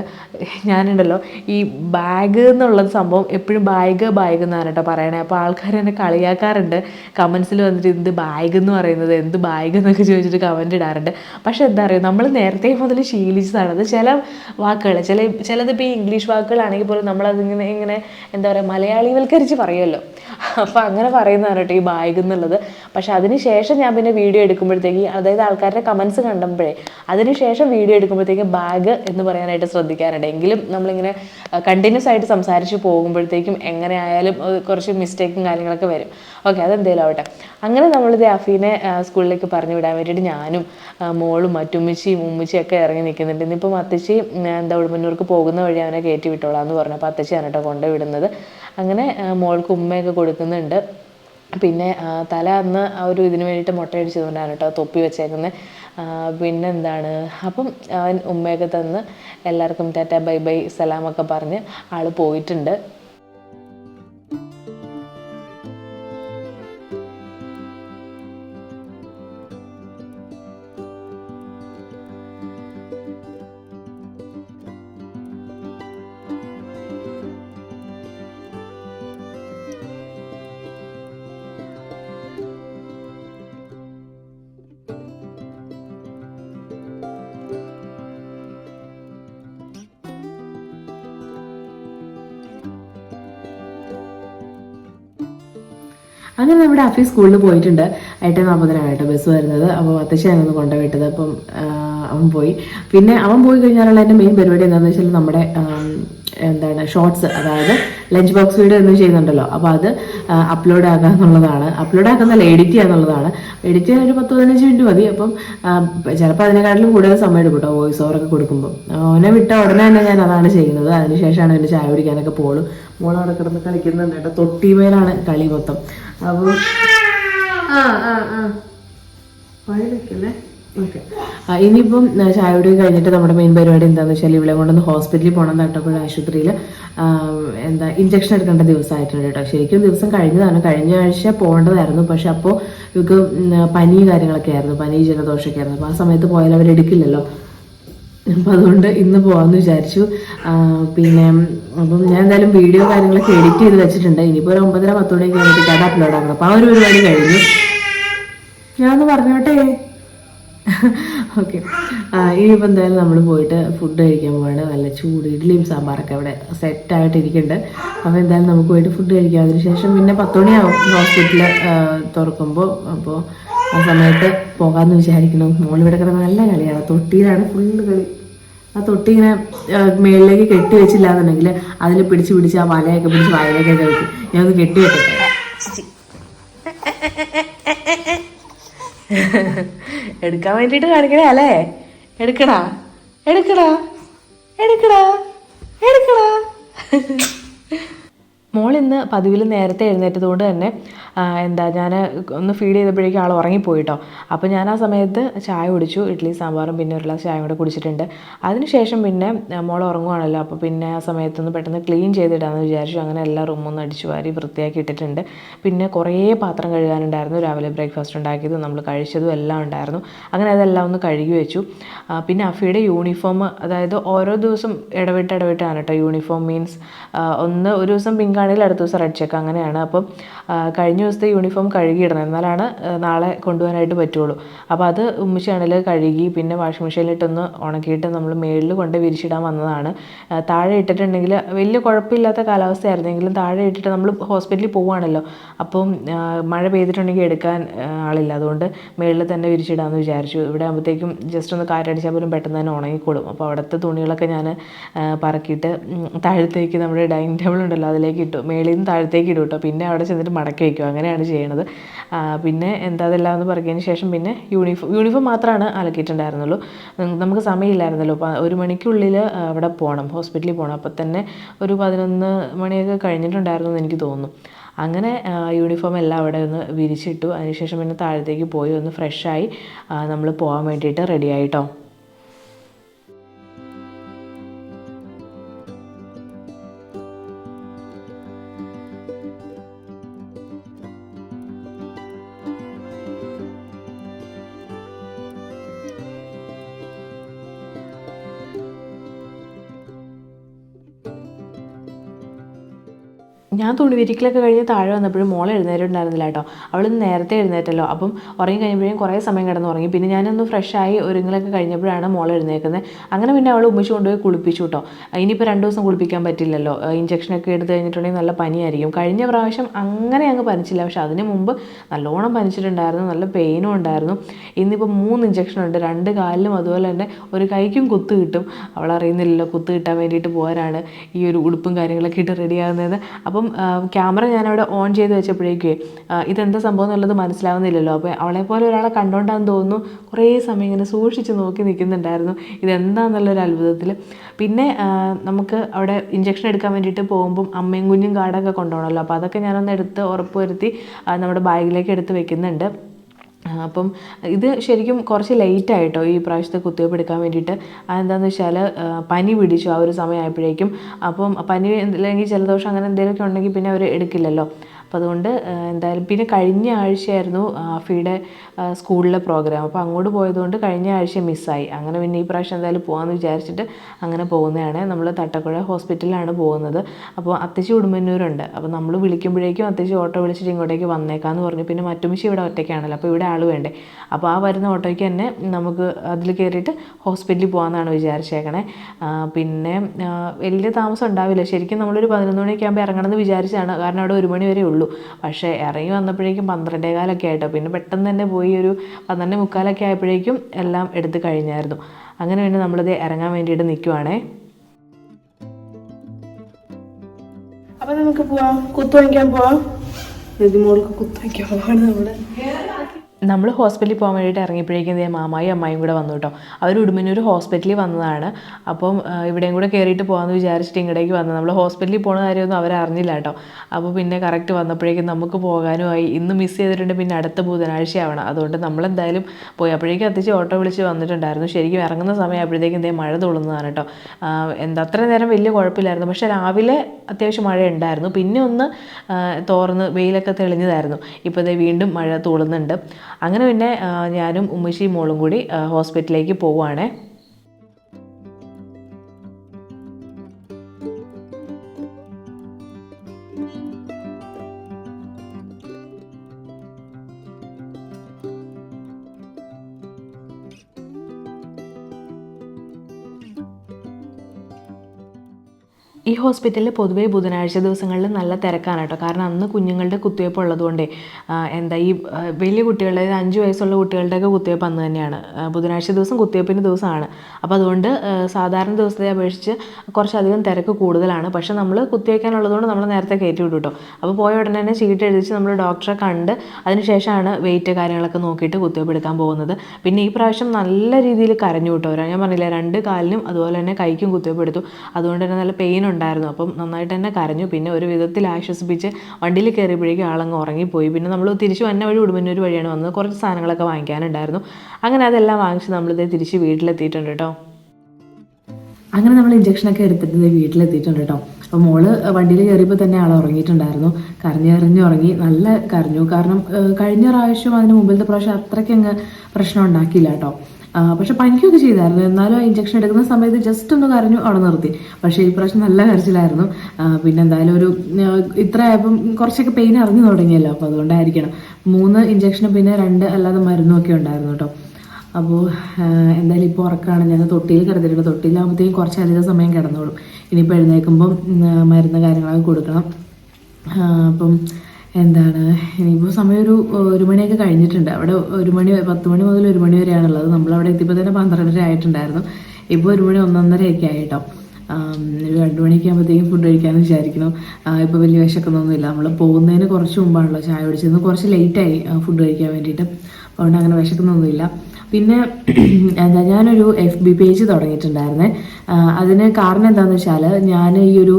ഞാനുണ്ടല്ലോ ഈ ബാഗ് എന്നുള്ള സംഭവം എപ്പോഴും ബാഗ് ബാഗ് എന്നാണ് കേട്ടോ പറയണേ. അപ്പോൾ ആൾക്കാർ എന്നെ കളിയാക്കാറുണ്ട്. കമൻസിൽ വന്നിട്ട് എന്ത് ബാഗ് എന്ന് പറയുന്നത് എന്ത് ബാഗ് എന്നൊക്കെ ചോദിച്ചിട്ട് കമന്റ് ഇടാറുണ്ട്. പക്ഷേ എന്താ പറയുക നമ്മൾ നേരത്തെ മുതൽ ശീലിച്ചതാണ്. അത് ചില വാക്കുകൾ ചില ചിലതിപ്പോൾ ഈ ഇംഗ്ലീഷ് വാക്കുകളാണെങ്കിൽ പോലും നമ്മളതിങ്ങനെ ഇങ്ങനെ എന്താ പറയുക മലയാളിവൽക്കരിച്ച് പറയുമല്ലോ. അപ്പോൾ അങ്ങനെ പറയുന്നതാണ് കേട്ടോ ഈ ബാഗ് എന്നുള്ളത്. പക്ഷെ അതിന് ശേഷം ഞാൻ പിന്നെ വീഡിയോ എടുക്കുമ്പോഴത്തേക്ക് അതായത് ആൾക്കാരുടെ കമൻസ് കണ്ടപ്പോഴേ അതിന് ശേഷം വീഡിയോ എടുക്കുമ്പോഴത്തേക്ക് ബാഗ് എന്ന് പറയാനായിട്ട് ശ്രദ്ധിക്കാറുണ്ട്. എങ്കിലും നമ്മളിങ്ങനെ കണ്ടിന്യൂസ് ആയിട്ട് സംസാരിച്ച് പോകുമ്പോഴത്തേക്കും എങ്ങനെ ആയാലും കുറച്ച് മിസ്റ്റേക്കും കാര്യങ്ങളൊക്കെ വരും. ഓക്കെ അതെന്തേലും ആവട്ടെ. അങ്ങനെ നമ്മളിത് അഫീനെ സ്കൂളിലേക്ക് പറഞ്ഞു വിടാൻ വേണ്ടിയിട്ട് ഞാനും മോളും മറ്റുമ്മച്ചിയും ഉമ്മച്ചിയും ഒക്കെ ഇറങ്ങി നിൽക്കുന്നുണ്ട്. ഇന്നിപ്പം അത്തച്ചി ഉം, എന്താ ഉടുമ്പന്നൂർക്ക് പോകുന്ന വഴി അവനെ കയറ്റി വിട്ടോളാം. എന്ന് പറഞ്ഞു അപ്പോൾ അത്തച്ചിയാണ് കേട്ടോ കൊണ്ടുവിടുന്നത്. അങ്ങനെ മോൾക്ക് ഉമ്മയൊക്കെ കൊടുക്കുന്നുണ്ട്. പിന്നെ തല അന്ന് ആ ഒരു ഇതിന് വേണ്ടിയിട്ട് മുട്ടയടിച്ചതുകൊണ്ടാണ് കേട്ടോ തൊപ്പി വെച്ചേക്കുന്നത് പിന്നെ എന്താണ് അപ്പം അവൻ ഉമ്മയൊക്കെ തന്ന് എല്ലാവർക്കും ടാറ്റ ബൈ ബൈ സലാമൊക്കെ പറഞ്ഞ് ആൾ പോയിട്ടുണ്ട്. അങ്ങനെ നമ്മുടെ അഫി സ്കൂളിൽ പോയിട്ടുണ്ട്. എട്ട് നാൽപ്പതിനാണ് കേട്ടോ ബസ് വരുന്നത്. അപ്പോൾ അത്യാവശ്യം കൊണ്ടു കൊണ്ടുപോയിട്ടത് അപ്പം അവൻ പോയി. പിന്നെ അവൻ പോയി കഴിഞ്ഞാലുള്ള എന്റെ മെയിൻ പരിപാടി എന്താണെന്ന് വെച്ചാൽ നമ്മുടെ എന്താണ് ഷോർട്സ് അതായത് ലഞ്ച് ബോക്സ് വീഡിയോ എന്ന് ചെയ്യുന്നുണ്ടല്ലോ. അപ്പോൾ അത് അപ്ലോഡ് ആക്കുക എന്നുള്ളതാണ്. അപ്ലോഡ് ആക്കുന്നല്ല എഡിറ്റ് ചെയ്യുക എന്നുള്ളതാണ്. എഡിറ്റ് ചെയ്യാൻ ഒരു പത്ത് പതിനഞ്ച് മിനിറ്റ് മതി. അപ്പം ചിലപ്പോൾ അതിനെക്കാട്ടിലും കൂടുതൽ സമയം എടുക്കും കേട്ടോ വോയിസ് ഓവറൊക്കെ കൊടുക്കുമ്പോൾ ഓനെ വിട്ട ഉടനെ തന്നെ ഞാൻ അതാണ് ചെയ്യുന്നത്. അതിനുശേഷമാണ് എന്റെ ചായ കുടിക്കാനൊക്കെ പോളും മോൾ അവിടെ കിടന്ന് കളിക്കുന്നുണ്ട് കേട്ടോ തൊട്ടിമേലാണ് കളി മൊത്തം. അപ്പോൾ ആ ആ ആ. വഴി ഇനിയിപ്പം ആ, ചായ കുടി കഴിഞ്ഞിട്ട് നമ്മുടെ മെയിൻ പരിപാടി എന്താണെന്ന് വെച്ചാൽ ഇവിടെ കൊണ്ടൊന്ന് ഹോസ്പിറ്റലിൽ പോകണം തട്ടപ്പുഴ ആശുപത്രിയിൽ എന്താ ഇഞ്ചക്ഷൻ എടുക്കേണ്ട ദിവസമായിട്ടുണ്ട് കേട്ടോ. ശരിക്കും ദിവസം കഴിഞ്ഞതാണ്. കഴിഞ്ഞ ആഴ്ച പോകേണ്ടതായിരുന്നു. പക്ഷെ അപ്പോൾ ഇവർക്ക് പനി കാര്യങ്ങളൊക്കെ ആയിരുന്നു. പനി ജലദോഷമൊക്കെ ആയിരുന്നു. അപ്പോൾ ആ സമയത്ത് പോയാൽ അവരെടുക്കില്ലല്ലോ അപ്പം അതുകൊണ്ട് ഇന്ന് പോകാമെന്ന് വിചാരിച്ചു. പിന്നെ അപ്പം ഞാൻ എന്തായാലും വീഡിയോ കാര്യങ്ങളൊക്കെ എഡിറ്റ് ചെയ്ത് വെച്ചിട്ടുണ്ട്. ഇനിയിപ്പോൾ ഒരു ഒമ്പതര പത്ത് മണിയൊക്കെ അത് അപ്ലോഡ് ആക്കണം. അപ്പോൾ ആ ഒരു പരിപാടി കഴിഞ്ഞു. ഞാനൊന്ന് പറഞ്ഞോട്ടെ? ഓക്കെ ഇനിയിപ്പോൾ എന്തായാലും നമ്മൾ പോയിട്ട് ഫുഡ് കഴിക്കാൻ പോവാണ്. നല്ല ചൂട് ഇഡ്ഡലിയും സാമ്പാറൊക്കെ അവിടെ സെറ്റായിട്ട് ഇരിക്കുന്നുണ്ട് അപ്പോൾ എന്തായാലും നമുക്ക് പോയിട്ട് ഫുഡ് കഴിക്കാം. അതിനുശേഷം പിന്നെ പത്തുമണിയാവും ഹോസ്പിറ്റൽ തുറക്കുമ്പോൾ അപ്പോൾ ആ സമയത്ത് പോകാമെന്ന് വിചാരിക്കണം മോളിവിടെ കിടന്ന് നല്ല കളിയാണ്. തൊട്ടിയിലാണ് ഫുള്ള് കളി. ആ തൊട്ടി ഇങ്ങനെ മേളിലേക്ക് കെട്ടി വെച്ചില്ല എന്നുണ്ടെങ്കിൽ അതിൽ പിടിച്ച് പിടിച്ച് ആ വലയൊക്കെ പിടിച്ച് വയലേക്കൊക്കെ കഴിക്കും ഞാനൊന്ന് കെട്ടി വെക്കട്ടെ? എടുക്കാൻ വേണ്ടിയിട്ട് കാണിക്കണേ അല്ലേ? എടുക്കടാ എടുക്കടാ എടുക്കടാ എടുക്കടാ. മോൾ ഇന്ന് പതിവിൽ നേരത്തെ എഴുന്നേറ്റതുകൊണ്ട് തന്നെ എന്താ ഞാൻ ഒന്ന് ഫീഡ് ചെയ്തപ്പോഴേക്കും ആൾ ഉറങ്ങിപ്പോയിട്ടോ. അപ്പോൾ ഞാൻ ആ സമയത്ത് ചായ കുടിച്ചു ഇഡ്ഡലി സാമ്പാറും പിന്നെ ഒരു ഗ്ലാസ് ചായ കൂടെ കുടിച്ചിട്ടുണ്ട്. അതിനുശേഷം പിന്നെ മോൾ ഉറങ്ങുവാണല്ലോ അപ്പോൾ പിന്നെ ആ സമയത്തൊന്ന് പെട്ടെന്ന് ക്ലീൻ ചെയ്തിടാമെന്ന് വിചാരിച്ചു. അങ്ങനെ എല്ലാ റൂമും ഒന്ന് അടിച്ചു വാരി വൃത്തിയാക്കി ഇട്ടിട്ടുണ്ട്. പിന്നെ കുറേ പാത്രം കഴുകാനുണ്ടായിരുന്നു. രാവിലെ ബ്രേക്ക്ഫാസ്റ്റ് ഉണ്ടാക്കിയതും നമ്മൾ കഴിച്ചതും എല്ലാം ഉണ്ടായിരുന്നു. അങ്ങനെ അതെല്ലാം ഒന്ന് കഴുകി വെച്ചു. പിന്നെ അഫിയുടെ യൂണിഫോം അതായത് ഓരോ ദിവസം ഇടവിട്ട് ഇടവിട്ടാണ് കേട്ടോ യൂണിഫോം മീൻസ് ഒന്ന് ഒരു ദിവസം പിങ്ക് ആണെങ്കിൽ അടുത്ത ദിവസം റെഡ് ചെക്ക് അങ്ങനെയാണ്. അപ്പം കഴിഞ്ഞ ദിവസത്തെ യൂണിഫോം കഴുകിയിടണം. എന്നാലാണ് നാളെ കൊണ്ടുപോകാനായിട്ട് പറ്റുള്ളൂ. അപ്പോൾ അത് ഉമ്മച്ചാണെങ്കിൽ കഴുകി പിന്നെ വാഷിംഗ് മെഷീനിലിട്ടൊന്ന് ഉണക്കിയിട്ട് നമ്മൾ മേളിൽ കൊണ്ട് വിരിച്ചിടാൻ വന്നതാണ്. താഴെ ഇട്ടിട്ടുണ്ടെങ്കിൽ വലിയ കുഴപ്പമില്ലാത്ത കാലാവസ്ഥയായിരുന്നെങ്കിലും താഴെ ഇട്ടിട്ട് നമ്മൾ ഹോസ്പിറ്റലിൽ പോവുകയാണല്ലോ. അപ്പം മഴ പെയ്തിട്ടുണ്ടെങ്കിൽ എടുക്കാൻ ആളില്ല. അതുകൊണ്ട് മേളിൽ തന്നെ വിരിച്ചിടാമെന്ന് വിചാരിച്ചു. ഇവിടെ ആകുമ്പോഴത്തേക്കും ജസ്റ്റ് ഒന്ന് കാറ്റടിച്ചാൽ പോലും പെട്ടെന്ന് തന്നെ ഉണങ്ങിക്കോളും. അപ്പോൾ അവിടുത്തെ തുണികളൊക്കെ ഞാൻ പറക്കിയിട്ട് താഴത്തേക്ക് നമ്മുടെ ഡൈനിങ് ടേബിൾ ഉണ്ടല്ലോ അതിലേക്ക് ഇട്ടു. മേളിൽ നിന്ന് താഴത്തേക്ക് ഇടും കേട്ടോ. പിന്നെ അവിടെ ചെന്നിട്ട് മടക്കി വയ്ക്കും. അങ്ങനെയാണ് ചെയ്യണത്. പിന്നെ എന്താ അതെല്ലാം ഒന്ന് പറഞ്ഞതിന് ശേഷം പിന്നെ യൂണിഫോം യൂണിഫോം മാത്രമാണ് അലക്കിയിട്ടുണ്ടായിരുന്നുള്ളൂ. നമുക്ക് സമയമില്ലായിരുന്നല്ലോ. അപ്പോൾ ഒരു മണിക്കുള്ളിൽ അവിടെ പോകണം ഹോസ്പിറ്റലിൽ പോകണം അപ്പോൾ തന്നെ ഒരു പതിനൊന്ന് മണിയൊക്കെ കഴിഞ്ഞിട്ടുണ്ടായിരുന്നു എന്ന് എനിക്ക് തോന്നുന്നു. അങ്ങനെ യൂണിഫോം എല്ലാം അവിടെ ഒന്ന് വിരിച്ചിട്ടു. അതിനുശേഷം പിന്നെ താഴത്തേക്ക് പോയി ഒന്ന് ഫ്രഷായി നമ്മൾ പോകാൻ വേണ്ടിയിട്ട് റെഡി ഞാൻ തുണി വിരിക്കലൊക്കെ കഴിഞ്ഞ് താഴെ വന്നപ്പോഴും മോൾ എഴുന്നേറ്റുണ്ടായിരുന്നില്ല കേട്ടോ. അവൾ നേരത്തെ എഴുന്നേറ്റല്ലോ. അപ്പം ഉറങ്ങി കഴിഞ്ഞപ്പോഴേ കുറേ സമയം കിടന്ന് ഉറങ്ങി. പിന്നെ ഞാനൊന്ന് ഫ്രഷായി ഒരുങ്ങലൊക്കെ കഴിഞ്ഞപ്പോഴാണ് മോൾ എഴുന്നേക്കുന്നത് അങ്ങനെ പിന്നെ അവൾ ഉമ്മിച്ച് കൊണ്ടുപോയി കുളിപ്പിച്ചു കേട്ടോ. ഇനിയിപ്പോൾ രണ്ട് ദിവസം കുളിപ്പിക്കാൻ പറ്റില്ലല്ലോ. ഇഞ്ചക്ഷനൊക്കെ എടുത്ത് കഴിഞ്ഞിട്ടുണ്ടെങ്കിൽ നല്ല പനിയായിരിക്കും. കഴിഞ്ഞ പ്രാവശ്യം അങ്ങനെ അങ്ങ് പനിച്ചില്ല. പക്ഷെ അതിന് മുമ്പ് നല്ലോണം പനിച്ചിട്ടുണ്ടായിരുന്നു. നല്ല പെയിനും ഉണ്ടായിരുന്നു. ഇന്നിപ്പോൾ മൂന്ന് ഇഞ്ചക്ഷൻ ഉണ്ട്. രണ്ട് കാലിലും അതുപോലെ തന്നെ ഒരു കൈക്കും കുത്ത് കിട്ടും. അവൾ അറിയുന്നില്ലല്ലോ കുത്ത് കിട്ടാൻ വേണ്ടിയിട്ട് പോരാണ് ഈ ഒരു ഉടുപ്പും കാര്യങ്ങളൊക്കെ ഇട്ട് റെഡി ആകുന്നത് അപ്പം ക്യാമറ ഞാനവിടെ ഓൺ ചെയ്ത് വെച്ചപ്പോഴേക്കേ ഇതെന്താ സംഭവം എന്നുള്ളത് മനസ്സിലാവുന്നില്ലല്ലോ. അപ്പോൾ അവളെ പോലെ ഒരാളെ കണ്ടോണ്ടാന്ന് തോന്നുന്നു. കുറേ സമയം ഇങ്ങനെ സൂക്ഷിച്ച് നോക്കി നിൽക്കുന്നുണ്ടായിരുന്നു. ഇതെന്താന്നുള്ളൊരു അത്ഭുതത്തിൽ. പിന്നെ നമുക്ക് അവിടെ ഇഞ്ചക്ഷൻ എടുക്കാൻ വേണ്ടിയിട്ട് പോകുമ്പം അമ്മയും കുഞ്ഞും കാർഡൊക്കെ കൊണ്ടുപോകണമല്ലോ. അപ്പോൾ അതൊക്കെ ഞാനൊന്ന് എടുത്ത് ഉറപ്പ് വരുത്തി നമ്മുടെ ബാഗിലേക്ക് എടുത്ത് വെക്കുന്നുണ്ട്. അപ്പം ഇത് ശരിക്കും കുറച്ച് ലേറ്റായിട്ടോ ഈ പ്രാവശ്യത്തെ കുത്തിവയ്പ്പ് എടുക്കാൻ വേണ്ടിയിട്ട്. അതെന്താണെന്ന് വെച്ചാൽ പനി പിടിച്ചു ആ ഒരു സമയമായപ്പോഴേക്കും. അപ്പം പനി അല്ലെങ്കിൽ ജലദോഷം അങ്ങനെ എന്തെങ്കിലുമൊക്കെ ഉണ്ടെങ്കിൽ പിന്നെ അവർ എടുക്കില്ലല്ലോ. അപ്പോൾ അതുകൊണ്ട് എന്തായാലും പിന്നെ കഴിഞ്ഞ ആഴ്ചയായിരുന്നു ആഫിയുടെ സ്കൂളിലെ പ്രോഗ്രാം. അപ്പോൾ അങ്ങോട്ട് പോയതുകൊണ്ട് കഴിഞ്ഞ ആഴ്ച മിസ്സായി. അങ്ങനെ പിന്നെ ഈ പ്രാവശ്യം എന്തായാലും പോകാമെന്ന് വിചാരിച്ചിട്ട് അങ്ങനെ പോകുന്നതാണ്. നമ്മൾ തട്ടക്കുഴ ഹോസ്പിറ്റലിലാണ് പോകുന്നത്. അപ്പോൾ അത്തച്ചി ഉടുമ്പന്നൂരുണ്ട്. അപ്പോൾ നമ്മൾ വിളിക്കുമ്പോഴേക്കും അത്തച്ചി ഓട്ടോ വിളിച്ചിട്ട് ഇങ്ങോട്ടേക്ക് വന്നേക്കാന്ന് പറഞ്ഞു. പിന്നെ മറ്റുമിശി ഇവിടെ ഒറ്റയ്ക്കാണല്ലോ. അപ്പോൾ ഇവിടെ ആൾ വേണ്ടേ? അപ്പോൾ ആ വരുന്ന ഓട്ടോയ്ക്ക് തന്നെ നമുക്ക് അതിൽ കയറിയിട്ട് ഹോസ്പിറ്റലിൽ പോകാമെന്നാണ് വിചാരിച്ചേക്കണേ. പിന്നെ വലിയ താമസം ഉണ്ടാവില്ല. ശരിക്കും നമ്മളൊരു പതിനൊന്ന് മണിയൊക്കെ ആകുമ്പോൾ ഇറങ്ങണമെന്ന് വിചാരിച്ചാണ് കാരണം അവിടെ ഒരു മണി വരെ ഉള്ളൂ. പക്ഷേ ഇറങ്ങി വന്നപ്പോഴേക്കും പന്ത്രണ്ടേ കാലൊക്കെ ആയിട്ടോ. പിന്നെ പെട്ടെന്ന് തന്നെ പോയി ഒരു പന്ത്രണ്ട് മുക്കാലൊക്കെ ആയപ്പോഴേക്കും എല്ലാം എടുത്ത് കഴിഞ്ഞായിരുന്നു. അങ്ങനെ വേണ്ടി നമ്മളിത് ഇറങ്ങാൻ വേണ്ടിയിട്ട് നിൽക്കുവാണേ അപ്പം നമുക്ക് പോവാം. കുത്തു വാങ്ങിക്കാൻ പോവാം. മോൾക്ക് കുത്തു വാങ്ങിക്കാൻ പോവാണ് നമ്മൾ. നമ്മൾ ഹോസ്പിറ്റലിൽ പോകാൻ വേണ്ടിയിട്ട് ഇറങ്ങിയപ്പോഴേക്കും ഇതേ മാമായി അമ്മായും കൂടെ വന്നു കേട്ടോ. അവർ ഉടുമ്പിനൊരു ഹോസ്പിറ്റലിൽ വന്നതാണ്. അപ്പം ഇവിടെയും കൂടെ കയറിയിട്ട് പോകാമെന്ന് വിചാരിച്ചിട്ട് ഇങ്ങടേക്ക് വന്നത് നമ്മൾ ഹോസ്പിറ്റലിൽ പോണ കാര്യമൊന്നും അവർ അറിഞ്ഞില്ല കേട്ടോ. അപ്പോൾ പിന്നെ കറക്റ്റ് വന്നപ്പോഴേക്കും നമുക്ക് പോകാനുമായി ഇന്ന് മിസ് ചെയ്തിട്ടുണ്ട് പിന്നെ അടുത്ത ബുധനാഴ്ച ആവണം അതുകൊണ്ട് നമ്മളെന്തായാലും പോയി. അപ്പോഴേക്കും അത്യാവശ്യം ഓട്ടോ വിളിച്ച് വന്നിട്ടുണ്ടായിരുന്നു. ശരിക്കും ഇറങ്ങുന്ന സമയമായപ്പോഴത്തേക്കും ഇതേ മഴ തുള്ളുന്നതാണ് കേട്ടോ. എന്താ അത്ര നേരം വലിയ കുഴപ്പമില്ലായിരുന്നു. പക്ഷേ രാവിലെ അത്യാവശ്യം മഴ ഉണ്ടായിരുന്നു പിന്നെ ഒന്ന് തോർന്ന് വെയിലൊക്കെ തെളിഞ്ഞതായിരുന്നു. ഇപ്പോൾ ഇതേ വീണ്ടും മഴ തൂളുന്നുണ്ട്. അങ്ങനെ പിന്നെ ഞാനും ഉമ്മശിയും മോളും കൂടി ഹോസ്പിറ്റലിലേക്ക് പോവുകയാണേ ഈ ഹോസ്പിറ്റലിൽ പൊതുവേ ബുധനാഴ്ച ദിവസങ്ങളിൽ നല്ല തിരക്കാണ് കേട്ടോ. കാരണം അന്ന് കുഞ്ഞുങ്ങളുടെ കുത്തിവയ്പ്പ് ഉള്ളതുകൊണ്ട് എന്താ ഈ വലിയ കുട്ടികളുടെ അഞ്ച് വയസ്സുള്ള കുട്ടികളുടെയൊക്കെ കുത്തിവയ്പ്പ് അന്ന് തന്നെയാണ്. ബുധനാഴ്ച ദിവസം കുത്തിവയ്പ്പിന്റെ ദിവസമാണ്. അപ്പോൾ അതുകൊണ്ട് സാധാരണ ദിവസത്തെ അപേക്ഷിച്ച് കുറച്ചധികം തിരക്ക് കൂടുതലാണ്. പക്ഷേ നമ്മൾ കുത്തിവയ്ക്കാനുള്ളതുകൊണ്ട് നമ്മൾ നേരത്തെ കയറ്റി വിട്ടു കേട്ടോ. അപ്പോൾ പോയ ഉടനെ തന്നെ ചീട്ട് എഴുതിച്ച് നമ്മൾ ഡോക്ടറെ കണ്ട് അതിനുശേഷമാണ് വെയിറ്റ് കാര്യങ്ങളൊക്കെ നോക്കിയിട്ട് കുത്തിവയ്പ്പ് എടുക്കാൻ പോകുന്നത്. പിന്നെ ഈ പ്രാവശ്യം നല്ല രീതിയിൽ കരഞ്ഞു കേട്ടോ. ഞാൻ പറഞ്ഞില്ല രണ്ട് കാലിനും അതുപോലെ തന്നെ കൈക്കും കുത്തിവയ്പ്പ് എടുത്തു. അതുകൊണ്ട് തന്നെ നല്ല പെയിൻ ഉണ്ടായിരുന്നു. അപ്പം നന്നായിട്ട് തന്നെ കരഞ്ഞു. പിന്നെ ഒരു വിധത്തിൽ ആശ്വസിപ്പിച്ച് വണ്ടിയിൽ കയറിയപ്പോഴേക്കും ആളങ്ങ് ഉറങ്ങിപ്പോയി. പിന്നെ നമ്മൾ തിരിച്ച് വന്ന വഴി ഉടുമ്പന്നൂർ വഴിയാണ് വന്നത്. കുറച്ച് സാധനങ്ങളൊക്കെ വാങ്ങിക്കാനുണ്ടായിരുന്നു. അങ്ങനെ അതെല്ലാം വാങ്ങിച്ച് നമ്മളിത് തിരിച്ച് വീട്ടിലെത്തിയിട്ടുണ്ട് കേട്ടോ. അങ്ങനെ നമ്മൾ ഇഞ്ചക്ഷനൊക്കെ എടുത്തിട്ട് വീട്ടിലെത്തിയിട്ടുണ്ട് കേട്ടോ. അപ്പോൾ മോൾ വണ്ടിയിൽ കയറിയപ്പോൾ തന്നെ ആൾ ഉറങ്ങിയിട്ടുണ്ടായിരുന്നു. കരഞ്ഞ് കരഞ്ഞ് ഉറങ്ങി നല്ല കരഞ്ഞു. കാരണം കഴിഞ്ഞ പ്രാവശ്യം അതിന് മുമ്പിലത്തെ പ്രാവശ്യം അത്രയ്ക്ക് അങ്ങ് പ്രശ്നം ഉണ്ടാക്കിയില്ല കേട്ടോ. പക്ഷെ പനിക്കൊക്കെ ചെയ്തായിരുന്നു. എന്നാലും ആ ഇഞ്ചക്ഷൻ എടുക്കുന്ന സമയത്ത് ജസ്റ്റ് ഒന്ന് കരഞ്ഞു അവിടെ നിർത്തി. പക്ഷേ ഈ പ്രാവശ്യം നല്ല കരച്ചിലായിരുന്നു. പിന്നെ എന്തായാലും ഒരു ഇത്ര ആയപ്പം കുറച്ചൊക്കെ പെയിൻ അറിഞ്ഞു തുടങ്ങിയല്ലോ. അപ്പോൾ അതുകൊണ്ടായിരിക്കണം. മൂന്ന് ഇഞ്ചക്ഷനും പിന്നെ രണ്ട് അല്ലാതെ മരുന്നും ഒക്കെ ഉണ്ടായിരുന്നു കേട്ടോ. അപ്പോൾ എന്തായാലും ഇപ്പോൾ ഉറക്കമാണ് ഞാൻ തൊട്ടിയിൽ കിടന്നിട്ടുണ്ട്. തൊട്ടിയിലാകുമ്പോഴത്തേക്കും കുറച്ചധികം സമയം കിടന്നോളും. ഇനിയിപ്പോൾ എഴുന്നേൽക്കുമ്പം മരുന്ന് കാര്യങ്ങളൊക്കെ കൊടുക്കണം. അപ്പം എന്താണ്? ഇനിയിപ്പോൾ സമയം ഒരു ഒരു മണിയൊക്കെ കഴിഞ്ഞിട്ടുണ്ട്. അവിടെ ഒരു മണി പത്ത് മണി മുതൽ ഒരു മണി വരെയാണുള്ളത്. നമ്മളവിടെ എത്തിയപ്പോൾ തന്നെ പന്ത്രണ്ടര ആയിട്ടുണ്ടായിരുന്നു. ഇപ്പോൾ ഒരു മണി ഒന്നൊന്നരയൊക്കെ ആയിട്ടോ. ഒരു രണ്ട് മണിയൊക്കെ ആകുമ്പോഴത്തേക്കും ഫുഡ് കഴിക്കാമെന്ന് വിചാരിക്കുന്നു. ഇപ്പോൾ വലിയ വിശക്കുന്നൊന്നുമില്ല. നമ്മൾ പോകുന്നതിന് കുറച്ച് മുമ്പാണല്ലോ ചായ കുടിച്ചത്. കുറച്ച് ലേറ്റായി ഫുഡ് കഴിക്കാൻ വേണ്ടിയിട്ട്. അതുകൊണ്ട് അങ്ങനെ വിശക്കുന്നൊന്നുമില്ല. പിന്നെ എന്താ ഞാനൊരു എഫ് ബി പേജ് തുടങ്ങിയിട്ടുണ്ടായിരുന്നേ. അതിന് കാരണം എന്താണെന്ന് വെച്ചാൽ ഞാൻ ഈ ഒരു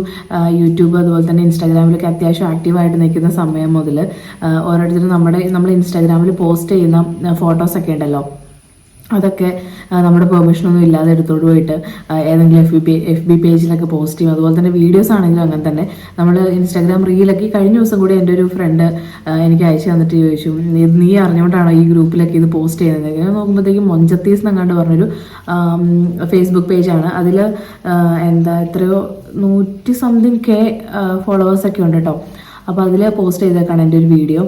യൂട്യൂബ് അതുപോലെ തന്നെ ഇൻസ്റ്റാഗ്രാമിലൊക്കെ അത്യാവശ്യം ആക്റ്റീവായിട്ട് നിൽക്കുന്ന സമയം മുതൽ ഓരോരുത്തരും നമ്മുടെ നമ്മൾ ഇൻസ്റ്റാഗ്രാമിൽ പോസ്റ്റ് ചെയ്യുന്ന ഫോട്ടോസൊക്കെ ഉണ്ടല്ലോ. അതൊക്കെ നമ്മുടെ പെർമിഷനൊന്നും ഇല്ലാതെ എടുത്തോണ്ട് പോയിട്ട് ഏതെങ്കിലും എഫ് ബി എഫ് ബി പേജിലൊക്കെ പോസ്റ്റ് ചെയ്യും. അതുപോലെ തന്നെ വീഡിയോസ് ആണെങ്കിലും അങ്ങനെ തന്നെ. നമ്മൾ ഇൻസ്റ്റാഗ്രാം റീലൊക്കെ കഴിഞ്ഞ ദിവസം കൂടി എന്റെ ഒരു ഫ്രണ്ട് എനിക്ക് അയച്ചു തന്നിട്ട് ചോദിച്ചു "നീ- അറിഞ്ഞുകൊണ്ടാണോ ഈ ഗ്രൂപ്പിലൊക്കെ ഇത് പോസ്റ്റ് ചെയ്യുന്നത്? ഇങ്ങനെ നോക്കുമ്പോഴത്തേക്കും മൊഞ്ചത്തീസ് എന്നങ്ങാണ്ട് പറഞ്ഞൊരു ഫേസ്ബുക്ക് പേജാണ് അതിൽ എന്താ എത്രയോ നൂറ്റി സംതിങ് കെ ഫോളോവേഴ്സൊക്കെ ഉണ്ട് കേട്ടോ അപ്പോൾ അതിൽ പോസ്റ്റ് ചെയ്തേക്കാണ് എന്റെ ഒരു വീഡിയോ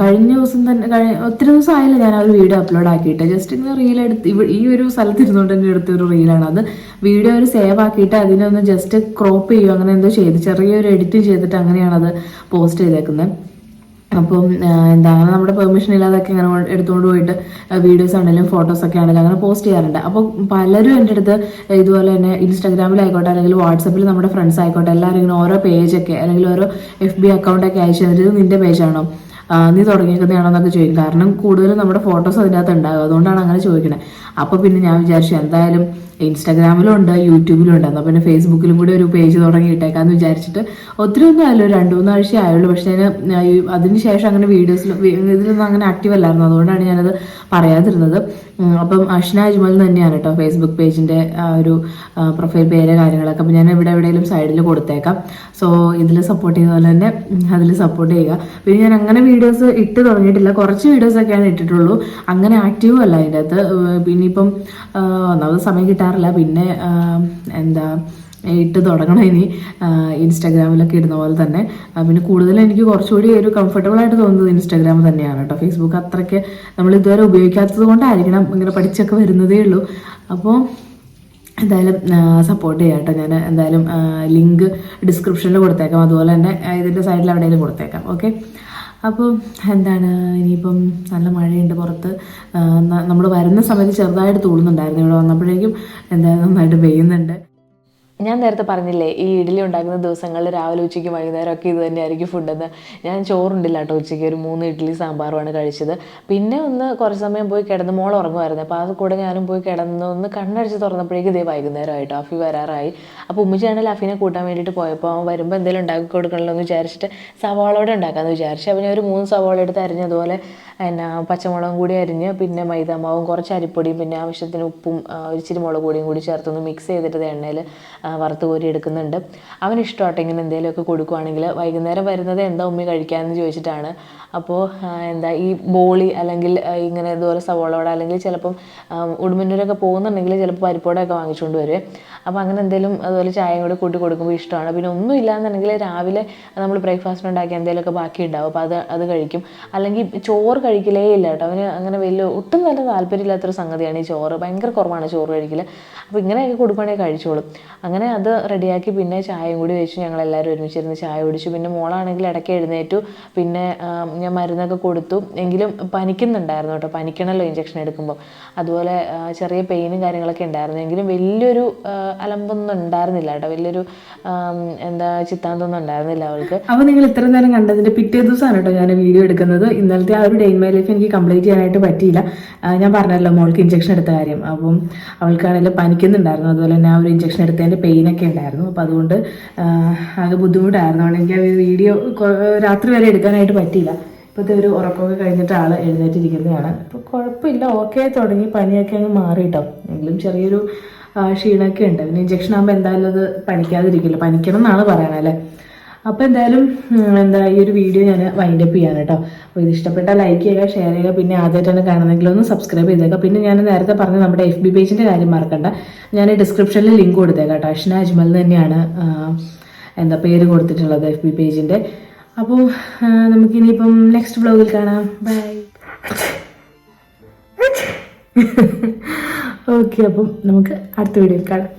കഴിഞ്ഞ ദിവസം തന്നെ കഴിഞ്ഞ ഒത്തിരി ദിവസം ആയില്ല ഞാൻ ആ ഒരു വീഡിയോ അപ്ലോഡ് ആക്കിയിട്ട്. ജസ്റ്റ് ഇങ്ങനെ റീൽ എടുത്ത് ഈ ഒരു സ്ഥലത്ത് ഇരുന്നുകൊണ്ട് തന്നെ എടുത്ത ഒരു റീലാണ് അത്. വീഡിയോ ഒരു സേവ് ആക്കിയിട്ട് അതിനൊന്ന് ജസ്റ്റ് ക്രോപ്പ് ചെയ്യുക അങ്ങനെ എന്തോ ചെയ്ത് ചെറിയൊരു എഡിറ്റ് ചെയ്തിട്ട് അങ്ങനെയാണ് അത് പോസ്റ്റ് ചെയ്തേക്കുന്നത് അപ്പം എന്താ അങ്ങനെ നമ്മുടെ പെർമിഷൻ ഇല്ലാതൊക്കെ ഇങ്ങനെ കൊണ്ട് എടുത്തുകൊണ്ട് പോയിട്ട് വീഡിയോസ് ആണെങ്കിലും ഫോട്ടോസ് ഒക്കെ ആണെങ്കിലും അങ്ങനെ പോസ്റ്റ് ചെയ്യാറുണ്ട്. അപ്പോൾ പലരും എന്റെ അടുത്ത് ഇതുപോലെ തന്നെ ഇൻസ്റ്റാഗ്രാമിലായിക്കോട്ടെ അല്ലെങ്കിൽ വാട്സപ്പിൽ നമ്മുടെ ഫ്രണ്ട്സ് ആയിക്കോട്ടെ എല്ലാവരും ഇങ്ങനെ ഓരോ പേജൊക്കെ അല്ലെങ്കിൽ ഓരോ എഫ് ബി അക്കൗണ്ടൊക്കെ അയച്ചു തന്നിട്ട് നിന്റെ പേജാണോ നീ തുടങ്ങിയിരിക്കുന്നതാണോ എന്നൊക്കെ ചോദിക്കും. കാരണം കൂടുതലും നമ്മുടെ ഫോട്ടോസ് അതിനകത്ത് ഉണ്ടാകും. അതുകൊണ്ടാണ് അങ്ങനെ ചോദിക്കണേ. അപ്പോൾ പിന്നെ ഞാൻ വിചാരിച്ചു എന്തായാലും ഇൻസ്റ്റാഗ്രാമിലും ഉണ്ട് യൂട്യൂബിലും ഉണ്ട്. എന്നാൽ പിന്നെ ഫേസ്ബുക്കിലും കൂടി ഒരു പേജ് തുടങ്ങിയിട്ടേക്കാന്ന് വിചാരിച്ചിട്ട് ഒത്തിരി ഒന്നും ആയല്ലോ. രണ്ട് മൂന്ന് ആഴ്ച ആയുള്ളൂ. പക്ഷേ ഞാൻ അതിന് ശേഷം അങ്ങനെ വീഡിയോസിൽ ഇതിലൊന്നും അങ്ങനെ ആക്റ്റീവ് അല്ലായിരുന്നു. അതുകൊണ്ടാണ് ഞാനത് പറയാതിരുന്നത്. അപ്പം അഷ്ന അജ്മൽ തന്നെയാണ് കേട്ടോ ഫേസ്ബുക്ക് പേജിന്റെ ഒരു പ്രൊഫൈൽ പേര് കാര്യങ്ങളൊക്കെ. അപ്പം ഞാൻ ഇവിടെ എവിടെയെങ്കിലും സൈഡിൽ കൊടുത്തേക്കാം. സോ ഇതിൽ സപ്പോർട്ട് ചെയ്യുന്ന പോലെ തന്നെ അതിൽ സപ്പോർട്ട് ചെയ്യുക. പിന്നെ ഞാൻ അങ്ങനെ വീഡിയോസ് ഇട്ട് തുടങ്ങിയിട്ടില്ല. കുറച്ച് വീഡിയോസൊക്കെയാണ് ഇട്ടിട്ടുള്ളൂ. അങ്ങനെ ആക്റ്റീവും അല്ല അതിന്റെ അകത്ത് പിന്നിപ്പം ഒന്നാമത് സമയം കിട്ടാറില്ല. പിന്നെ എന്താ ഇട്ട് തുടങ്ങണം ഇനി. ഇൻസ്റ്റാഗ്രാമിലൊക്കെ ഇടുന്ന പോലെ തന്നെ. പിന്നെ കൂടുതൽ എനിക്ക് കുറച്ചുകൂടി ഒരു കംഫർട്ടബിൾ ആയിട്ട് തോന്നുന്നത് ഇൻസ്റ്റാഗ്രാം തന്നെയാണ് കേട്ടോ. ഫേസ്ബുക്ക് അത്രയ്ക്ക് നമ്മൾ ഇതുവരെ ഉപയോഗിക്കാത്തത് കൊണ്ടായിരിക്കണം ഇങ്ങനെ പഠിച്ചൊക്കെ വരുന്നതേ ഉള്ളൂ. അപ്പോൾ എന്തായാലും സപ്പോർട്ട് ചെയ്യാം കേട്ടോ. ഞാൻ എന്തായാലും ലിങ്ക് ഡിസ്ക്രിപ്ഷനിൽ കൊടുത്തേക്കാം. അതുപോലെ തന്നെ ഇതിന്റെ സൈഡിൽ എവിടെയെങ്കിലും കൊടുത്തേക്കാം. ഓക്കെ അപ്പോൾ എന്താണ് ഇനിയിപ്പം നല്ല മഴയുണ്ട് പുറത്ത്. നമ്മൾ വരുന്ന സമയത്ത് ചെറുതായിട്ട് തൂളുന്നുണ്ടായിരുന്നു. ഇവിടെ വന്നപ്പോഴേക്കും എന്താ നന്നായിട്ട് പെയ്യുന്നുണ്ട്. ഞാൻ നേരത്തെ പറഞ്ഞില്ലേ ഈ ഇഡ്ഡലി ഉണ്ടാക്കുന്ന ദിവസങ്ങളിൽ രാവിലെ ഉച്ചയ്ക്ക് വൈകുന്നേരം ഒക്കെ ഇത് തന്നെയായിരിക്കും ഫുഡെന്ന് ഞാൻ ചോറുണ്ടില്ല കേട്ടോ ഉച്ചയ്ക്ക് ഒരു മൂന്ന് ഇഡ്ഡലി സാമ്പാറുമാണ് കഴിച്ചത്. പിന്നെ ഒന്ന് കുറച്ച് സമയം പോയി കിടന്ന് മോൾ ഉറങ്ങുമായിരുന്നു. അപ്പോൾ അത് കൂടെ ഞാനും പോയി കിടന്ന് ഒന്ന് കണ്ണടിച്ച് തുറന്നപ്പോഴേക്കും ഇതേ വൈകുന്നേരമായിട്ടോ അഫി വരാറായി. അപ്പോൾ ഉമ്മച്ചിയാണെങ്കിൽ അഫിനെ കൂട്ടാൻ വേണ്ടിയിട്ട് പോയപ്പോൾ അവൻ വരുമ്പോൾ എന്തെങ്കിലും ഉണ്ടാക്കി കൊടുക്കണമല്ലോ എന്ന് വിചാരിച്ചിട്ട് സവാളോടെ ഉണ്ടാക്കാമെന്ന് വിചാരിച്ചു. അപ്പോൾ ഞാൻ ഒരു മൂന്ന് സവാള എടുത്ത് അരിഞ്ഞതുപോലെ എന്നാ പച്ചമുളകും കൂടി അരിഞ്ഞ് പിന്നെ മൈദാമാവും കുറച്ച് അരിപ്പൊടിയും പിന്നെ ആവശ്യത്തിന് ഉപ്പും ഇച്ചിരി മുളക് പൊടിയും കൂടി ചേർത്തൊന്ന് മിക്സ് ചെയ്തിട്ട് എണ്ണയിൽ വറുത്ത് കോരി എടുക്കുന്നുണ്ട്. അവന് ഇഷ്ടമാട്ടെ ഇങ്ങനെ എന്തെങ്കിലുമൊക്കെ കൊടുക്കുവാണെങ്കിൽ വൈകുന്നേരം വരുന്നത് എന്താ ഉമ്മി കഴിക്കാമെന്ന് ചോദിച്ചിട്ടാണ്. അപ്പോൾ എന്താ ഈ ബോളി അല്ലെങ്കിൽ ഇങ്ങനെ ഇതുപോലെ സവോളോട അല്ലെങ്കിൽ ചിലപ്പം ഉടുമ്പന്നൂരൊക്കെ പോകുന്നുണ്ടെങ്കിൽ ചിലപ്പോൾ പരിപ്പോടൊക്കെ വാങ്ങിച്ചുകൊണ്ട് വരുവേ അപ്പോൾ അങ്ങനെ എന്തെങ്കിലും അതുപോലെ ചായയും കൂടി കൂട്ടി കൊടുക്കുമ്പോൾ ഇഷ്ടമാണ്. പിന്നെ ഒന്നും ഇല്ലാന്നുണ്ടെങ്കിൽ രാവിലെ നമ്മൾ ബ്രേക്ക്ഫാസ്റ്റ് ഉണ്ടാക്കി എന്തെങ്കിലുമൊക്കെ ബാക്കി ഉണ്ടാവും അപ്പോൾ അത് അത് കഴിക്കും. അല്ലെങ്കിൽ ചോറ് കഴിക്കലേ ഇല്ല കേട്ടോ. അവന് അങ്ങനെ വലിയ ഒട്ടും നല്ല താല്പര്യമില്ലാത്തൊരു സംഗതിയാണ് ഈ ചോറ്. ഭയങ്കര കുറവാണ് ചോറ് കഴിക്കൽ അപ്പോൾ ഇങ്ങനെയൊക്കെ കൊടുക്കുകയാണെങ്കിൽ കഴിച്ചോളും. അങ്ങനെ അത് റെഡിയാക്കി പിന്നെ ചായയും കൂടി വെച്ച് ഞങ്ങൾ എല്ലാവരും ഒരുമിച്ചിരുന്ന് ചായ കുടിച്ചു. പിന്നെ മോളാണെങ്കിൽ ഇടയ്ക്ക് എഴുന്നേറ്റു. പിന്നെ ഞാൻ മരുന്നൊക്കെ കൊടുത്തു. എങ്കിലും പനിക്കുന്നുണ്ടായിരുന്നു കേട്ടോ. പനിക്കണമല്ലോ ഇഞ്ചക്ഷൻ എടുക്കുമ്പോൾ അതുപോലെ ചെറിയ പെയിനും കാര്യങ്ങളൊക്കെ ഉണ്ടായിരുന്നു. എങ്കിലും വലിയൊരു അലമ്പൊന്നും ഉണ്ടായിരുന്നില്ല കേട്ടോ. വലിയൊരു എന്താ ചിത്താന്തൊന്നും ഉണ്ടായിരുന്നില്ല അവൾക്ക്. അപ്പോൾ നിങ്ങൾ ഇത്രയും നേരം കണ്ടതിന്റെ പിറ്റേ ദിവസമാണ് കേട്ടോ ഞാൻ വീഡിയോ എടുക്കുന്നത്. ഇന്നലത്തെ ആ ഒരു ഡേ ഇൻ മൈ ലൈഫ് എനിക്ക് കംപ്ലീറ്റ് ചെയ്യാനായിട്ട് പറ്റിയില്ല. ഞാൻ പറഞ്ഞല്ലോ മോൾക്ക് ഇഞ്ചക്ഷൻ എടുത്ത കാര്യം. അപ്പം അവൾക്കാണെങ്കിൽ പനിക്കുന്നുണ്ടായിരുന്നു. അതുപോലെ തന്നെ ആ ഒരു ഇഞ്ചക്ഷൻ എടുത്തതിന്റെ പെയിൻ ഒക്കെ ഉണ്ടായിരുന്നു. അപ്പം അതുകൊണ്ട് ആകെ ബുദ്ധിമുട്ടായിരുന്നു. എനിക്ക് ആ വീഡിയോ രാത്രി വരെ എടുക്കാനായിട്ട് പറ്റിയില്ല. ഇപ്പോഴത്തെ ഒരു ഉറക്കമൊക്കെ കഴിഞ്ഞിട്ട് ആൾ എഴുന്നേറ്റിരിക്കുന്നതാണ്. അപ്പോൾ കുഴപ്പമില്ല. ഓക്കെ തുടങ്ങി. പനിയൊക്കെ അങ്ങ് മാറിയിട്ടോ. എങ്കിലും ചെറിയൊരു ക്ഷീണമൊക്കെ ഉണ്ട്. പിന്നെ ഇഞ്ചക്ഷൻ ആകുമ്പോൾ എന്തായാലും അത് പനിക്കാതിരിക്കില്ല. പനിക്കണം എന്നാണ് പറയണല്ലേ അപ്പോൾ എന്തായാലും എന്താ ഈ ഒരു വീഡിയോ ഞാൻ വൈൻഡ് അപ്പ് കേട്ടോ അപ്പോൾ ഇത് ഇഷ്ടപ്പെട്ടാൽ ലൈക്ക് ചെയ്യുക ഷെയർ ചെയ്യുക പിന്നെ ആദ്യമായിട്ടാണ് കാണുന്നെങ്കിൽ ഒന്ന് സബ്സ്ക്രൈബ് ചെയ്തേക്കുക പിന്നെ ഞാൻ നേരത്തെ പറഞ്ഞ നമ്മുടെ എഫ് ബി പേജിന്റെ കാര്യം മറക്കണ്ട. ഞാൻ ഡിസ്ക്രിപ്ഷനിൽ ലിങ്ക് കൊടുത്തേക്കാം കേട്ടോ അഷ്ന അജ്മൽ തന്നെയാണ് എന്താ പേര് കൊടുത്തിട്ടുള്ളത് എഫ് ബി പേജിന്റെ അപ്പോൾ നമുക്കിനിയിപ്പം നെക്സ്റ്റ് വ്ലോഗിൽ കാണാം. ബൈ ഓക്കെ അപ്പം നമുക്ക് അടുത്ത വീഡിയോയിൽ കാണാം.